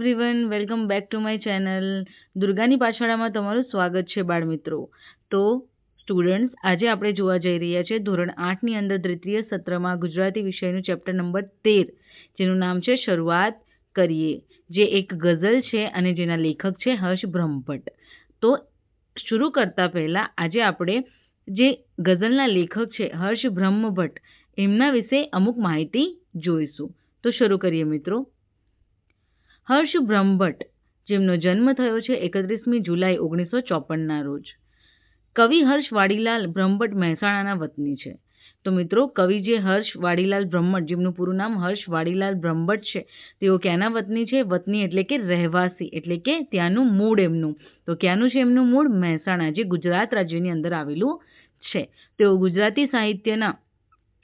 Everyone welcome back to my channel દુર્ગાની પાછળામાં તમારું સ્વાગત છે, બાળમિત્રો. તો સ્ટુડન્ટ્સ આજે આપણે જોવા જઈ રહ્યા છીએ ધોરણ આઠની અંદર દ્વિતીય સત્રમાં ગુજરાતી વિષયનું ચેપ્ટર નંબર તેર, જેનું નામ છે, શરૂઆત કરીએ. જે એક ગઝલ છે અને જેના લેખક છે, હર્ષ બ્રહ્મભટ્ટ. તો, શરૂ કરતા પહેલાં આજે આપણે જે ગઝલના લેખક છે, હર્ષ બ્રહ્મભટ્ટ, એમના વિશે અમુક માહિતી જોઈશું. તો શરૂ કરીએ મિત્રો. હર્ષ બ્રહ્મભટ્ટ, જેમનો જન્મ થયો છે એકત્રીસમી જુલાઈ ઓગણીસો ચોપનના રોજ. કવિ હર્ષ વાડીલાલ બ્રહ્મભટ્ટ મહેસાણાના વતની છે. તો મિત્રો, કવિ જે હર્ષ વાડીલાલ બ્રહ્મટ જેમનું પૂરું નામ હર્ષ વાડીલાલ બ્રહ્મટ છે, તેઓ ક્યાંના વતની છે? વતની એટલે કે રહેવાસી, એટલે કે ત્યાંનું મૂળ એમનું. તો ક્યાંનું છે એમનું મૂળ? મહેસાણા, જે ગુજરાત રાજ્યની અંદર આવેલું છે. તેઓ ગુજરાતી સાહિત્યના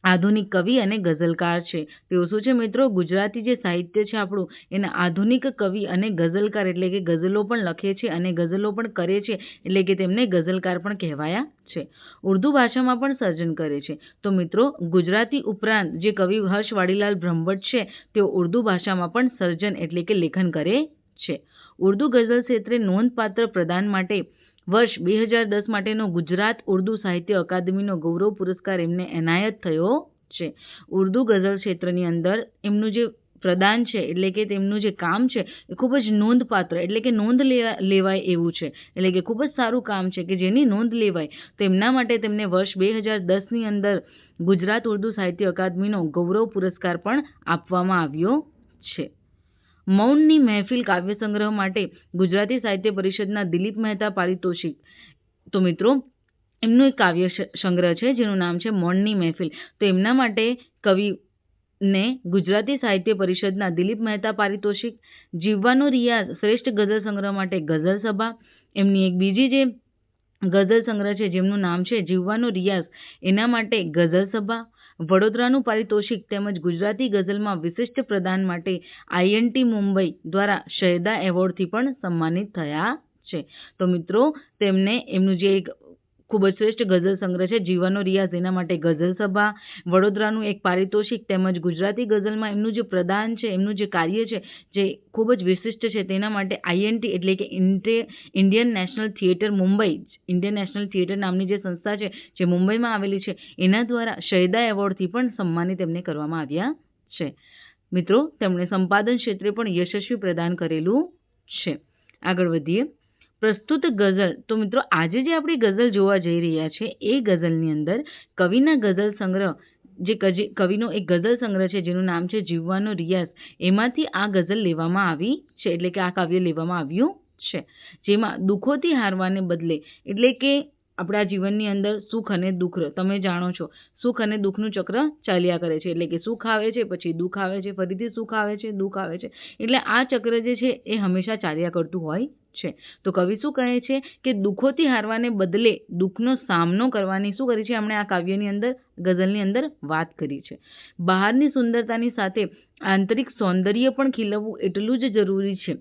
આધુનિક કવિ અને ગઝલકાર છે. તેઓ શું છે મિત્રો? ગુજરાતી જે સાહિત્ય છે આપણું, એના આધુનિક કવિ અને ગઝલકાર એટલે કે ગઝલો પણ લખે છે અને ગઝલો પણ કરે છે એટલે કે તેમને ગઝલકાર પણ કહેવાયા છે. ઉર્દુ ભાષામાં પણ સર્જન કરે છે. તો મિત્રો, ગુજરાતી ઉપરાંત જે કવિ હર્ષ વાડીલાલ બ્રહ્મભટ્ટ છે, તેઓ ઉર્દુ ભાષામાં પણ સર્જન એટલે કે લેખન કરે છે. ઉર્દુ ગઝલ ક્ષેત્રે નોંધપાત્ર પ્રદાન માટે વર્ષ બે હજાર દસ માટેનો ગુજરાત ઉર્દુ સાહિત્ય અકાદમીનો ગૌરવ પુરસ્કાર એમને એનાયત થયો છે. ઉર્દુ ગઝલ ક્ષેત્રની અંદર એમનું જે પ્રદાન છે, એટલે કે તેમનું જે કામ છે, એ ખૂબ જ નોંધપાત્ર, એટલે કે નોંધ લેવાય એવું છે. એટલે કે ખૂબ જ સારું કામ છે કે જેની નોંધ લેવાય. તો એમના માટે તેમને વર્ષ બે હજાર દસની અંદર ગુજરાત ઉર્દુ સાહિત્ય અકાદમીનો ગૌરવ પુરસ્કાર પણ આપવામાં આવ્યો છે. મૌનની મહેફિલ કાવ્ય સંગ્રહ માટે ગુજરાતી સાહિત્ય પરિષદના દિલીપ મહેતા પારિતોષિક. તો મિત્રો, એમનું એક કાવ્ય સંગ્રહ છે, જેનું નામ છે મૌનની મહેફિલ. તો એમના માટે કવિ ને ગુજરાતી સાહિત્ય પરિષદના દિલીપ મહેતા પારિતોષિક, જીવવાનો રિયાઝ શ્રેષ્ઠ ગઝલ સંગ્રહ માટે ગઝલ સભા, એમની એક બીજી જે ગઝલ સંગ્રહ છે, જેમનું નામ છે જીવવાનો રિયાઝ, એના માટે ગઝલ સભા વડોદરાનું પારિતોષિક તેમજ ગુજરાતી ગઝલમાં વિશિષ્ટ પ્રદાન માટે આઈએનટી મુંબઈ દ્વારા શહેદા એવોર્ડથી પણ સન્માનિત થયા છે. તો મિત્રો, તેમને એમનું જે એક ખૂબ જ શ્રેષ્ઠ ગઝલ સંગ્રહ છે. જીવાનો રિયાઝ એના માટે ગઝલ સભા, વડોદરાનું એક પારિતોષિક તેમજ ગુજરાતી ગઝલમાં એમનું જે પ્રદાન છે, એમનું જે કાર્ય છે, જે ખૂબ જ વિશિષ્ટ છે. તેના માટે આઈએનટી એટલે કે Indian national theatre Mumbai Indian national theatre નામની જે સંસ્થા છે, જે મુંબઈમાં આવેલી છે, એના દ્વારા શહેદા એવોર્ડથી પણ સન્માનિત એમને કરવામાં આવ્યા છે. મિત્રો, તેમણે સંપાદન ક્ષેત્રે પણ યશસ્વી પ્રદાન કરેલું છે. આગળ વધીએ. પ્રસ્તુત ગઝલ. તો મિત્રો, આજે જે આપણે ગઝલ જોવા જઈ રહ્યા છે, એ ગઝલની અંદર કવિના ગઝલ સંગ્રહ, જે કવિનો એક ગઝલ સંગ્રહ છે, જેનું નામ છે જીવવાનો રિયાઝ, એમાંથી આ ગઝલ લેવામાં આવી છે, એટલે કે આ કાવ્ય લેવામાં આવ્યું છે. જેમાં દુઃખોથી હારવાને બદલે, એટલે કે આપણા જીવનની અંદર સુખ અને દુઃખ, તમે જાણો છો, સુખ અને દુઃખનું ચક્ર ચાલ્યા કરે છે, એટલે કે સુખ આવે છે, પછી દુઃખ આવે છે, ફરીથી સુખ આવે છે, દુઃખ આવે છે, એટલે આ ચક્ર જે છે, એ હંમેશા ચાલ્યા કરતું હોય છે. તો કવિ શું કહે છે કે દુઃખોથી હારવાને બદલે દુઃખનો સામનો કરવાની શું કરી છે? એમણે આ કાવ્યની અંદર, ગઝલની અંદર વાત કરી છે. બહારની સુંદરતાની સાથે આંતરિક સૌંદર્ય પણ ખીલવવું એટલું જ જરૂરી છે.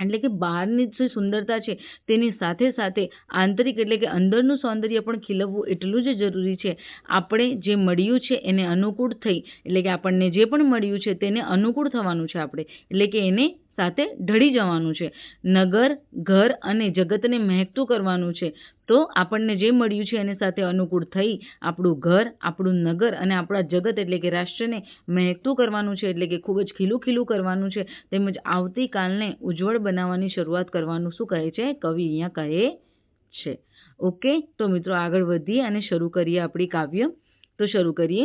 એટલે કે બહારની જે સુંદરતા છે, તેની સાથે સાથે આંતરિક એટલે કે અંદરનું સૌંદર્ય પણ ખીલવવું એટલું જ જરૂરી છે. આપણે જે મળ્યું છે, એને અનુકૂળ થઈ, એટલે કે આપણને જે પણ મળ્યું છે, તેને અનુકૂળ થવાનું છે આપણે. એટલે કે એને સાથે ઢળી જવાનું છે. નગર, ઘર અને જગતને મહેકતું કરવાનું છે. તો આપણને જે મળ્યું છે એને સાથે અનુકૂળ થઈ આપણું ઘર, આપણું નગર અને આપણા જગત એટલે કે રાષ્ટ્રને મહેકતું કરવાનું છે, એટલે કે ખૂબ જ ખીલું ખીલું કરવાનું છે. તેમજ આવતીકાલને ઉજ્જવળ બનાવવાની શરૂઆત કરવાનું શું કહે છે? કવિ અહીંયા કહે છે. ઓકે, તો મિત્રો આગળ વધીએ અને શરૂ કરીએ આપણી કાવ્ય. તો શરૂ કરીએ.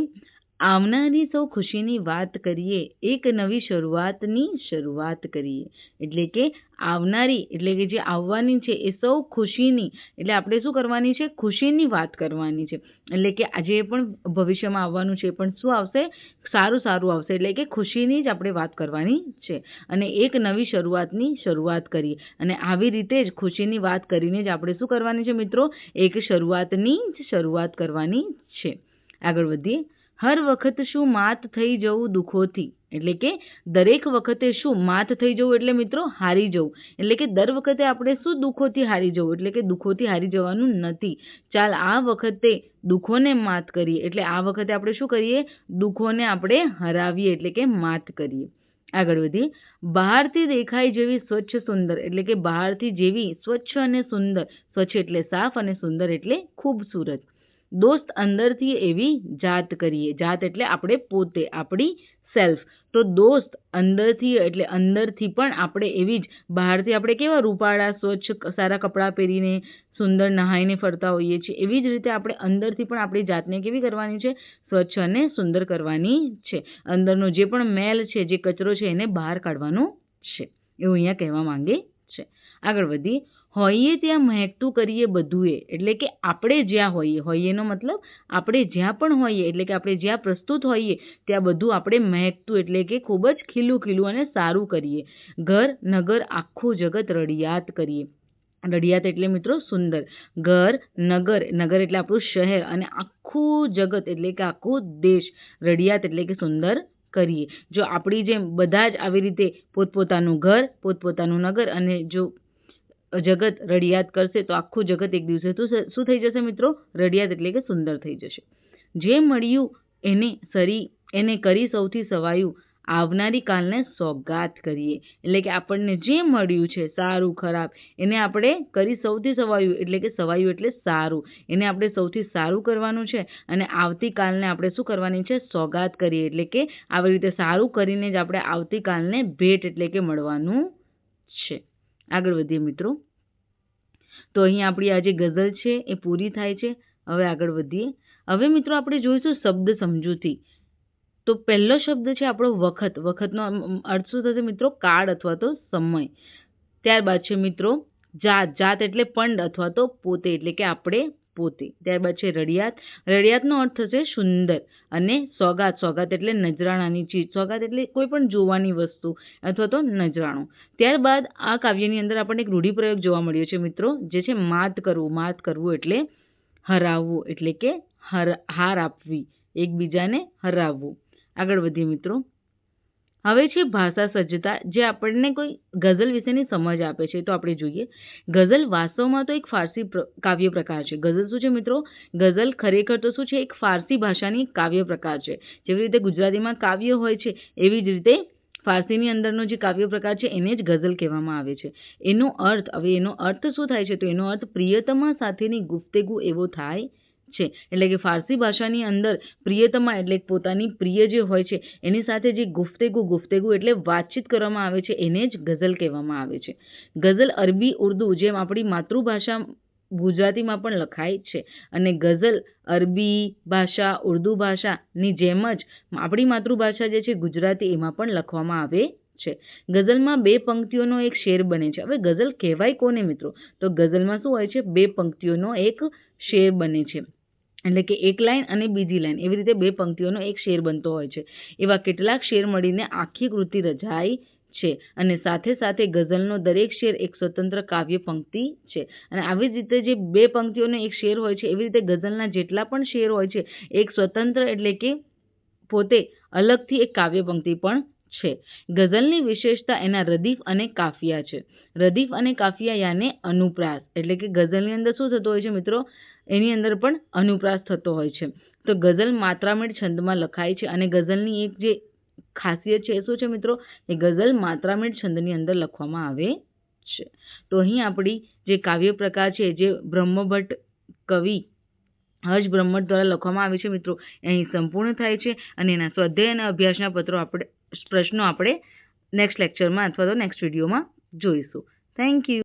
આવનારી સૌ ખુશીની વાત કરીએ, એક નવી શરૂઆતની શરૂઆત કરીએ. એટલે કે આવનારી, એટલે કે જે આવવાની છે એ સૌ ખુશીની, એટલે આપણે શું કરવાની છે? ખુશીની વાત કરવાની છે. એટલે કે આજે પણ ભવિષ્યમાં આવવાનું છે પણ શું આવશે? સારું સારું આવશે. એટલે કે ખુશીની જ આપણે વાત કરવાની છે. અને એક નવી શરૂઆતની શરૂઆત કરીએ. અને આવી રીતે જ ખુશીની વાત કરીને જ આપણે શું કરવાની છે મિત્રો? એક શરૂઆતની જ શરૂઆત કરવાની છે. આગળ વધીએ. હર વખત શું માત થઈ જવું દુઃખોથી? એટલે કે દરેક વખતે શું માત થઈ જવું એટલે મિત્રો હારી જવું. એટલે કે દર વખતે આપણે શું દુઃખોથી હારી જવું? એટલે કે દુઃખોથી હારી જવાનું નથી. ચાલ આ વખતે દુઃખોને માત કરીએ. એટલે આ વખતે આપણે શું કરીએ? દુઃખોને આપણે હરાવીએ. એટલે કે માત કરીએ. આગળ વધીએ. બહારથી દેખાય જેવી સ્વચ્છ સુંદર. એટલે કે બહારથી જેવી સ્વચ્છ અને સુંદર. સ્વચ્છ એટલે સાફ અને સુંદર એટલે ખૂબસૂરત. દોસ્ત અંદરથી એવી જાત કરીએ. જાત એટલે આપણે પોતે, આપણી સેલ્ફ તો દોસ્ત અંદરથી એટલે અંદરથી પણ આપણે એવી જ, બહારથી આપણે કેવા રૂપાળા, સ્વચ્છ સારા કપડાં પહેરીને સુંદર નહાઈને ફરતા હોઈએ છીએ, એવી જ રીતે આપણે અંદરથી પણ આપણી જાતને કેવી કરવાની છે? સ્વચ્છ અને સુંદર કરવાની છે. અંદરનો જે પણ મેલ છે, જે કચરો છે, એને બહાર કાઢવાનો છે. એવું અહીંયા કહેવા માંગે છે. આગળ વધીએ. હોઈએ ત્યાં મહેકતું કરીએ બધુંએ. એટલે કે આપણે જ્યાં હોઈએ. હોઈએનો મતલબ આપણે જ્યાં પણ હોઈએ, એટલે કે આપણે જ્યાં પ્રસ્તુત હોઈએ, ત્યાં બધું આપણે મહેકતું એટલે કે ખૂબ જ ખીલું ખીલું અને સારું કરીએ. ઘર, નગર, આખું જગત રડિયાત કરીએ. રડિયાત એટલે મિત્રો સુંદર. ઘર, નગર નગર એટલે આપણું શહેર અને આખું જગત એટલે કે આખું દેશ રડિયાત એટલે કે સુંદર કરીએ. જો આપણી જેમ બધા જ આવી રીતે પોતપોતાનું ઘર, પોતપોતાનું નગર અને જો જગત રડિયાત કરશે તો આખું જગત એક દિવસે તો શું થઈ જશે મિત્રો? રડિયાત એટલે કે સુંદર થઈ જશે. જે મળ્યું એને સરી, એને કરી સૌથી સવાયું. આવનારી કાલને સોગાત કરીએ. એટલે કે આપણને જે મળ્યું છે સારું, ખરાબ, એને આપણે કરી સૌથી સવાયું. એટલે કે સવાયું એટલે સારું. એને આપણે સૌથી સારું કરવાનું છે અને આવતીકાલને આપણે શું કરવાની છે? સોગાત કરીએ. એટલે કે આવી રીતે સારું કરીને જ આપણે આવતીકાલને ભેટ એટલે કે મળવાનું છે. આગળ વધીએ મિત્રો. તો અહીં આપણી આ જે ગઝલ છે એ પૂરી થાય છે. હવે આગળ વધીએ. હવે મિત્રો આપણે જોઈશું શબ્દ સમજૂતી. તો પહેલો શબ્દ છે આપણો વખત. વખતનો અર્થ શું થશે મિત્રો? કાળ અથવા તો સમય. ત્યારબાદ છે મિત્રો, જાત. જાત એટલે પંડ અથવા તો પોતે, એટલે કે આપણે પોતે. ત્યારબાદ છે રડિયાત. રડિયાતનો અર્થ થશે સુંદર અને સોગાત. સોગાત એટલે નજરાણાની ચીજ. સોગાત એટલે કોઈ પણ જોવાની વસ્તુ અથવા તો નજરાણું. ત્યારબાદ આ કાવ્યની અંદર આપણને એક રૂઢિપ્રયોગ જોવા મળ્યો છે મિત્રો, જે છે માત કરવું. માત કરવું એટલે હરાવવું, એટલે કે હર, હાર આપવી. એકબીજાને હરાવવું. આગળ વધીએ મિત્રો. હવે છે ભાષા સજ્જતા, જે આપણને કોઈ ગઝલ વિશેની સમજ આપે છે. તો આપણે જોઈએ, ગઝલ વાસ્તવમાં તો એક ફારસી કાવ્ય પ્રકાર છે. ગઝલ શું છે મિત્રો? ગઝલ ખરેખર તો શું છે? એક ફારસી ભાષાની કાવ્ય પ્રકાર છે. જેવી રીતે ગુજરાતીમાં કાવ્ય હોય છે, એવી જ રીતે ફારસીની અંદરનો જે કાવ્ય પ્રકાર છે, એને જ ગઝલ કહેવામાં આવે છે. એનો અર્થ, હવે એનો અર્થ શું થાય છે? તો એનો અર્થ પ્રિયતમા સાથેની ગુફ્તેગુ એવો થાય છે. એટલે કે ફારસી ભાષાની અંદર પ્રિયતમા એટલે પોતાની પ્રિય જે હોય છે, એની સાથે જે ગુફ્તેગુ ગુફ્તેગુ એટલે વાતચીત કરવામાં આવે છે, એને જ ગઝલ કહેવામાં આવે છે. ગઝલ અરબી ઉર્દુ જેમ આપણી માતૃભાષા ગુજરાતીમાં પણ લખાય છે. અને ગઝલ અરબી ભાષા, ઉર્દુ ભાષાની જેમ જ આપણી માતૃભાષા જે છે ગુજરાતી એમાં પણ લખવામાં આવે છે. ગઝલમાં બે પંક્તિઓનો એક શેર બને છે. હવે ગઝલ કહેવાય કોને મિત્રો? તો ગઝલમાં શું હોય છે? બે પંક્તિઓનો એક શેર બને છે. એટલે કે એક લાઈન અને બીજી લાઈન. એવી રીતે બે પંક્તિઓનો એક શેર બનતો હોય છે. એવા કેટલાક શેર મળીને આખી કૃતિ રચાય છે અને સાથે સાથે ગઝલનો દરેક શેર એક સ્વતંત્ર કાવ્ય પંક્તિ છે. અને આવી જ રીતે જે બે પંક્તિઓનો એક શેર હોય છે, એવી રીતે ગઝલના જેટલા પણ શેર હોય છે, એક સ્વતંત્ર એટલે કે પોતે અલગથી એક કાવ્ય પંક્તિ પણ છે. ગઝલની વિશેષતા એના રદીફ અને કાફિયા છે. રદીફ અને કાફિયા યાને અનુપ્રાસ. એટલે કે ગઝલની અંદર શું થતું હોય છે મિત્રો? એની અંદર પણ અનુપ્રાસ થતો હોય છે. તો ગઝલ માત્રામેળ છંદમાં લખાય છે અને ગઝલની એક જે ખાસિયત છે એ શું છે મિત્રો? એ ગઝલ માત્રામેળ છંદની અંદર લખવામાં આવે છે. તો અહીં આપણી જે કાવ્ય પ્રકાર છે, જે બ્રહ્મભટ્ટ કવિ હર્ષ બ્રહ્મટ દ્વારા લખવામાં આવે છે મિત્રો અહીં સંપૂર્ણ થાય છે અને એના સ્વાધ્યાય અને અભ્યાસના પત્રો આપણે, પ્રશ્નો આપણે નેક્સ્ટ લેક્ચરમાં અથવા તો નેક્સ્ટ વિડીયોમાં જોઈશું. Thank you